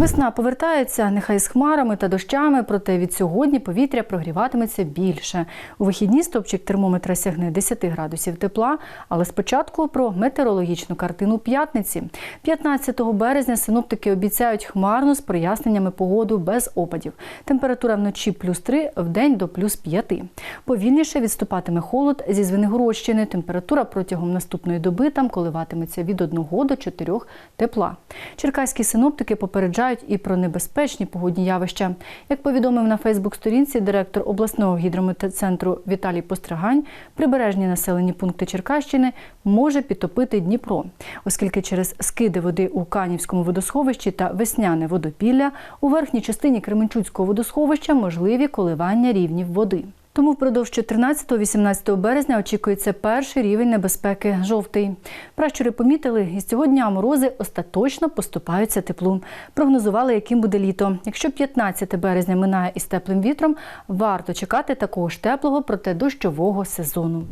Весна повертається, нехай з хмарами та дощами, проте від сьогодні повітря прогріватиметься більше. У вихідні стопчик термометра сягне 10 градусів тепла, але спочатку про метеорологічну картину п'ятниці. 15 березня синоптики обіцяють хмарну з проясненнями погоду без опадів. Температура вночі плюс 3, вдень до плюс 5. Повільніше відступатиме холод зі Звенигородщини. Температура протягом наступної доби там коливатиметься від 1 до 4 тепла. Черкаські синоптики попереджають і про небезпечні погодні явища. Як повідомив на Фейсбук-сторінці директор обласного гідрометцентру Віталій Постригань, прибережні населені пункти Черкащини може підтопити Дніпро, оскільки через скиди води у Канівському водосховищі та весняне водопілля у верхній частині Кременчуцького водосховища можливі коливання рівнів води. Тому впродовж 14-18 березня очікується перший рівень небезпеки жовтий. Пращури помітили, і з цього дня морози остаточно поступаються теплу. Прогнозували, яким буде літо. Якщо 15 березня минає із теплим вітром, варто чекати такого ж теплого, проте дощового сезону.